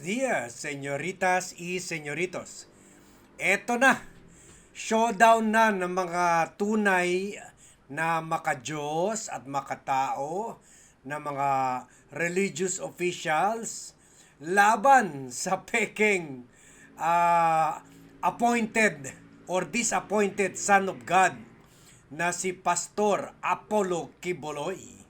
días, señoritas y señoritos. Eto na, showdown na ng mga tunay na makajos at makatao na mga religious officials laban sa peking ah, appointed or disappointed son of God na si Pastor Apollo Kiboloy.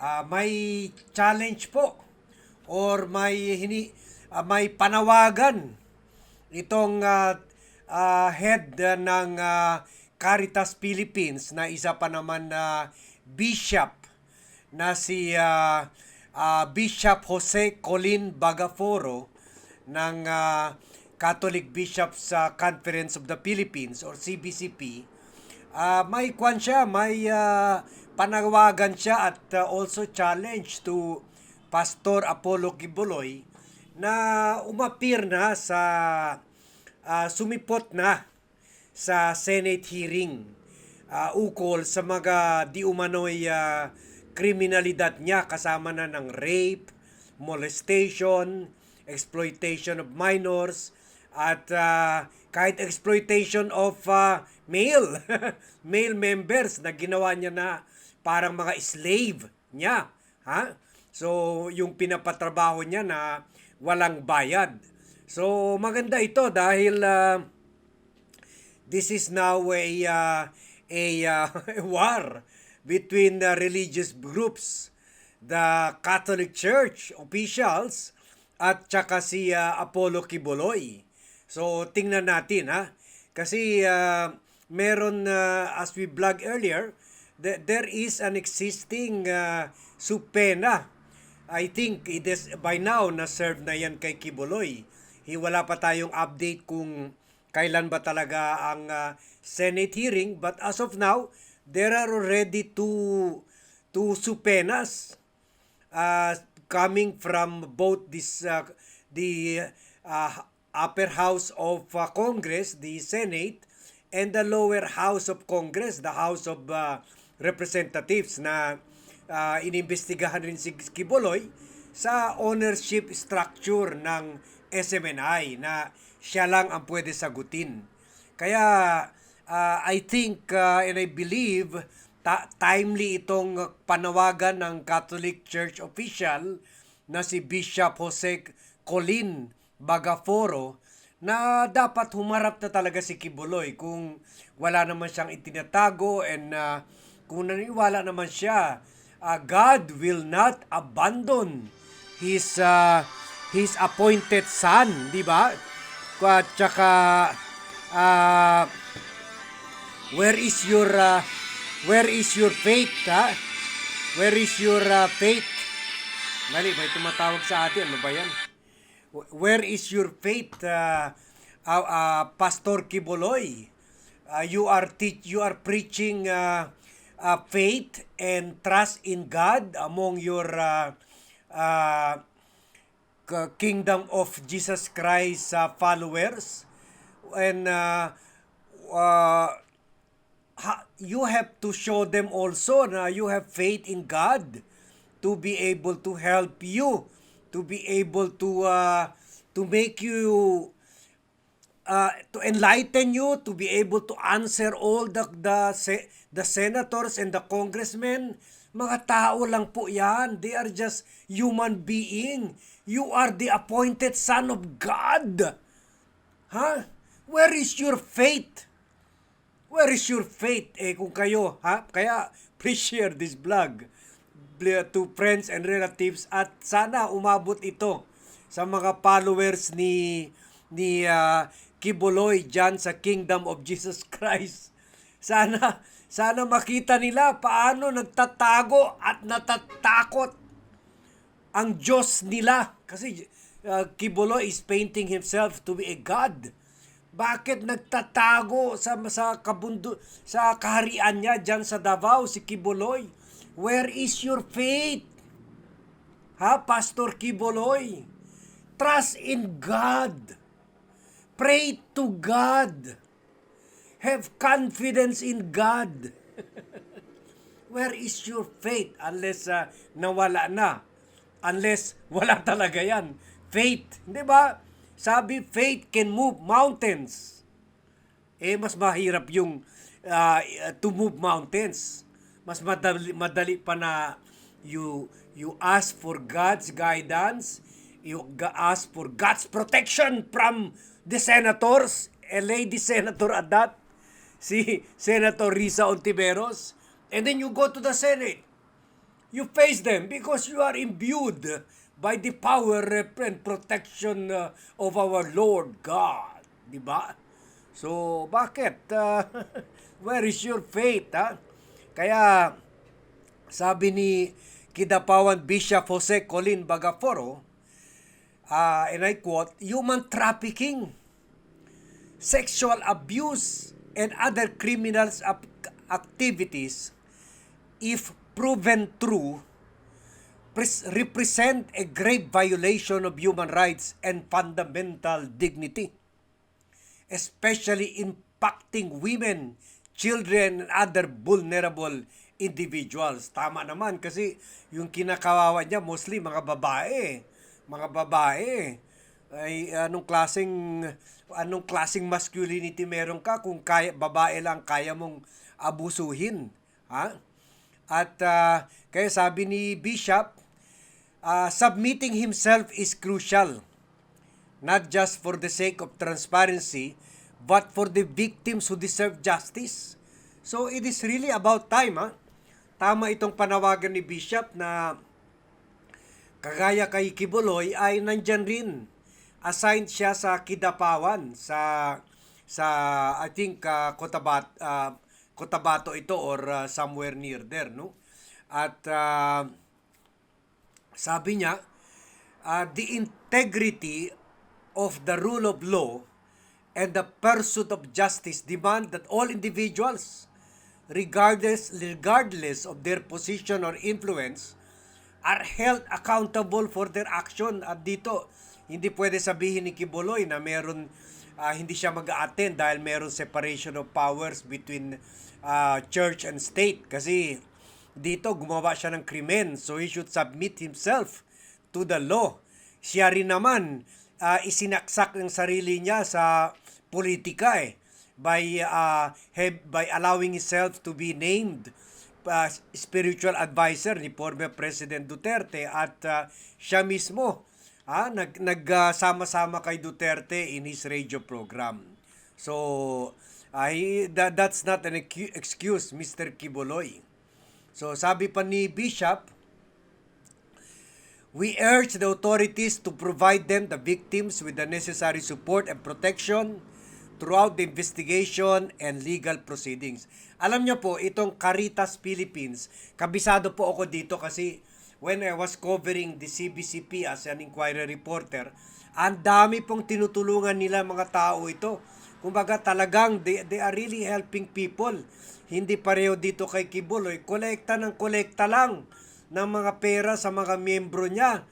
Ah, may challenge po or may hini ah, may panawagan itong ah, ah, head ah, ng ah, Caritas Philippines na isa pa naman na bishop na si ah, ah, Bishop Jose Colin Bagaforo ng ah, Catholic Bishops sa Conference of the Philippines or CBCP Ah, may kwan siya, may ah, panawagan siya at ah, also challenge to Pastor Apollo Kibuloy na umapir na sa ah, sumipot na sa Senate hearing ah, ukol sa mga di umano'y ah, kriminalidad niya kasama na ng rape, molestation, exploitation of minors, at ah, kahit exploitation of ah, male, male members na ginawa niya na parang mga slave niya. Ha? So, yung pinapatrabaho niya na walang bayad. So, maganda ito dahil ah, this is now a uh, a uh, war between the religious groups, the Catholic Church officials at saka si uh, Apollo Kiboloy. So tingnan natin ha kasi uh, meron uh, as we blog earlier th- there is an existing uh, supena I think it is by now na serve na yan kay Kiboloy. Hi- Wala pa tayong update kung kailan ba talaga ang uh, Senate hearing but as of now there are already two two supenas uh, coming from both this uh, the uh, upper house of uh, Congress, the Senate, and the lower house of Congress, the House of uh, Representatives na uh, inimbestigahan rin si Kiboloy sa ownership structure ng SMNI na siya lang ang pwede sagutin. Kaya uh, I think uh, and I believe ta- timely itong panawagan ng Catholic Church official na si Bishop Jose Colin Bagaforo na dapat humarap na talaga si Kibuloy kung wala naman siyang itinatago and uh, kung naniwala naman siya uh, God will not abandon his uh, his appointed son, di ba? At saka uh, where is your uh, where is your faith, ha? Where is your uh, faith? Mali, may tumatawag sa atin. Ano ba yan? Where is your faith, uh, uh, uh, Pastor Kiboloy? Uh, you are teach, you are preaching uh, uh, faith and trust in God among your uh, uh, Kingdom of Jesus Christ uh, followers, and uh, uh, ha- you have to show them also na you have faith in God to be able to help you to be able to uh, to make you uh, to enlighten you to be able to answer all the the the senators and the congressmen mga tao lang po yan. They are just human being. You are the appointed son of God. Ha where is your faith? Where is your faith? Eh kung kayo, ha? Kaya please share this vlog. To friends and relatives. At sana umabot ito sa mga followers ni ni uh, Kiboloy dyan sa Kingdom of Jesus Christ. Sana sana makita nila paano nagtatago at natatakot ang Diyos nila kasi uh, Kiboloy is painting himself to be a God. Bakit nagtatago sa sa kabundo sa kaharian niya diyan sa Davao si Kiboloy? Where is your faith? Ha, Pastor Kiboloy? Trust in God. Pray to God. Have confidence in God. Where is your faith unless uh, nawala na? Unless wala talaga yan. faith. Hindi ba? Sabi, faith can move mountains. Eh, mas mahirap yung uh, to move mountains. Mas madali, madali pa na you, you ask for God's guidance, you ask for God's protection from the senators, a lady senator at that, si Senator Risa Ontiveros, and then you go to the Senate. You face them because you are imbued by the power and protection uh, of our Lord God. Di ba? So, bakit? Uh, where is your faith? Ha? Kaya, sabi ni Kidapawan Bishop Jose Colin Bagaforo, uh, and I quote, human trafficking, sexual abuse, and other criminal activities, if proven true, pres- represent a grave violation of human rights and fundamental dignity, especially impacting women, children, and other vulnerable individuals. Tama naman kasi yung kinakawawa niya mostly mga babae. Mga babae. Ay anong klaseng anong klaseng masculinity meron ka kung kaya babae lang kaya mong abusuhin, ha? At ah, kaya sabi ni Bishop, ah, submitting himself is crucial not just for the sake of transparency, but for the victims who deserve justice. So it is really about time, ha? Tama itong panawagan ni Bishop na kagaya kay Kibuloy ay nandyan rin. Assigned siya sa Kidapawan sa sa I think uh, Cotabato, uh, Cotabato ito or uh, somewhere near there, no? At uh, sabi niya, uh, the integrity of the rule of law and the pursuit of justice demand that all individuals, regardless, regardless of their position or influence, are held accountable for their action. At dito, hindi pwede sabihin ni Kibuloy na meron ah, hindi siya mag-attend dahil meron separation of powers between ah, church and state. Kasi dito gumawa siya ng krimen, so he should submit himself to the law. Siya rin naman ah, isinaksak ng sarili niya sa politika eh by uh, by allowing himself to be named uh, spiritual advisor ni former President Duterte at uh, siya mismo ah, nag nagsama-sama kay Duterte in his radio program. So, I that, that's not an excuse, Mr. Kiboloy. So, sabi pa ni Bishop, We urge the authorities to provide them, the victims, with the necessary support and protection throughout the investigation and legal proceedings. Alam niyo po, itong Caritas Philippines, kabisado po ako dito kasi when I was covering the CBCP as an inquiry reporter, ang dami pong tinutulungan nila mga tao ito. Kumbaga talagang they, they are really helping people. Hindi pareho dito kay Kibuloy, kolekta ng kolekta lang ng mga pera sa mga miyembro niya.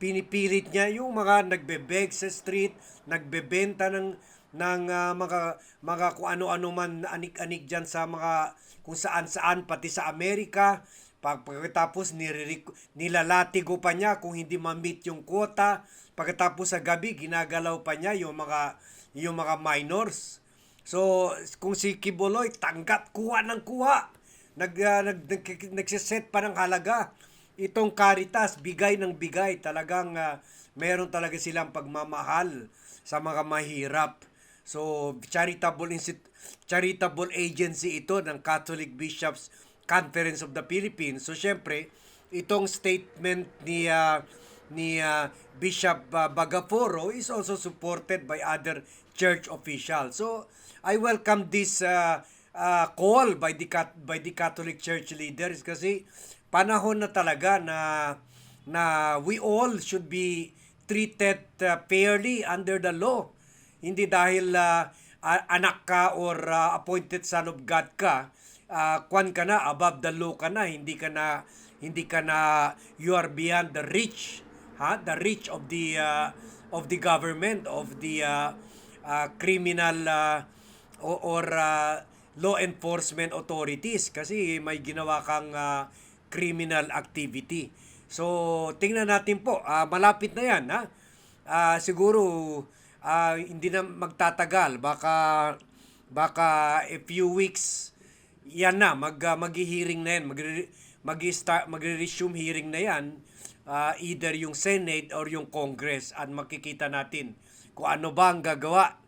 Pinipilit niya yung mga nagbebeg sa street, nagbebenta ng ng ah, mga mga kung ano-ano man anik-anik diyan sa mga kung saan-saan pati sa Amerika. Pag pagkatapos niririk, nilalatigo pa niya kung hindi ma-meet yung quota. Pagkatapos sa gabi ginagalaw pa niya yung mga yung mga minors. So kung si Kiboloy tanggat kuha ng kuha nag, uh, nag, nag nagsiset pa ng halaga. Itong Caritas, bigay ng bigay. Talagang uh, meron talaga silang pagmamahal sa mga mahirap. So, charitable insit charitable agency ito ng Catholic Bishops Conference of the Philippines. So, syempre, itong statement ni uh, ni uh, Bishop uh, Bagaporo is also supported by other church officials. So, I welcome this uh, uh, call by the by the Catholic Church leaders kasi panahon na talaga na na we all should be treated uh, fairly under the law. Hindi dahil uh, anak ka or uh, appointed son of God ka, uh, kwan ka na above the law ka na, hindi ka na hindi ka na you are beyond the reach, ha? The reach of the uh, of the government of the uh, uh, criminal uh, or, or uh, law enforcement authorities kasi may ginawa kang ah, criminal activity. So, tingnan natin po, ah, malapit na yan, ha? ah, siguro ah, hindi na magtatagal. Baka baka a few weeks yan na mag uh, maghi-hearing na yan. Magre mag-start magre-resume hearing na yan ah, either yung Senate or yung Congress at makikita natin kung ano ba ang gagawa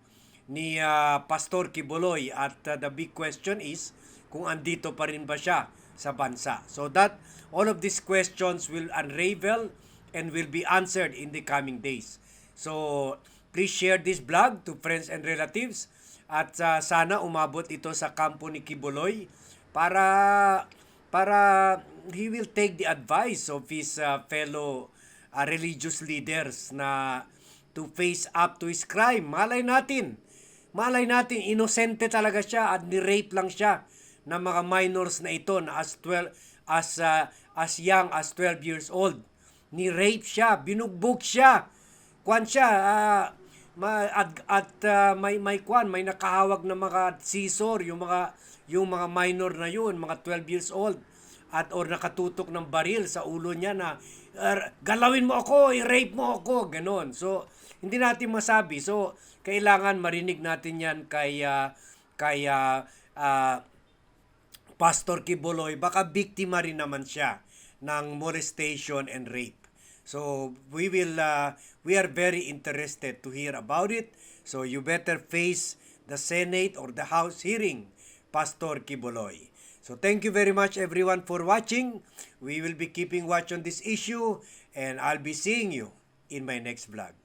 ni ah, Pastor Kibuloy at ah, the big question is kung andito pa rin ba siya sa bansa. So that all of these questions will unravel and will be answered in the coming days. So please share this vlog to friends and relatives at ah, sana umabot ito sa kampo ni Kibuloy para para he will take the advice of his ah, fellow ah, religious leaders na to face up to his crime. Malay natin, malay natin, inosente talaga siya at ni-rape lang siya ng mga minors na ito na as 12 as uh, as young as 12 years old. Ni-rape siya, binugbog siya. Kwan siya, ah, ma, at, at ah, may may kwan, may nakahawag na mga scissor, yung mga yung mga minor na yun, mga 12 years old at or nakatutok ng baril sa ulo niya na "Er, galawin mo ako, i-rape mo ako, ganon. So, hindi natin masabi. So, kailangan marinig natin yan kay ah, kay ah, Pastor Kibuloy, baka biktima rin naman siya ng molestation and rape. So we will uh, we are very interested to hear about it. So you better face the Senate or the House hearing, Pastor Kibuloy. So thank you very much everyone for watching. We will be keeping watch on this issue and I'll be seeing you in my next vlog.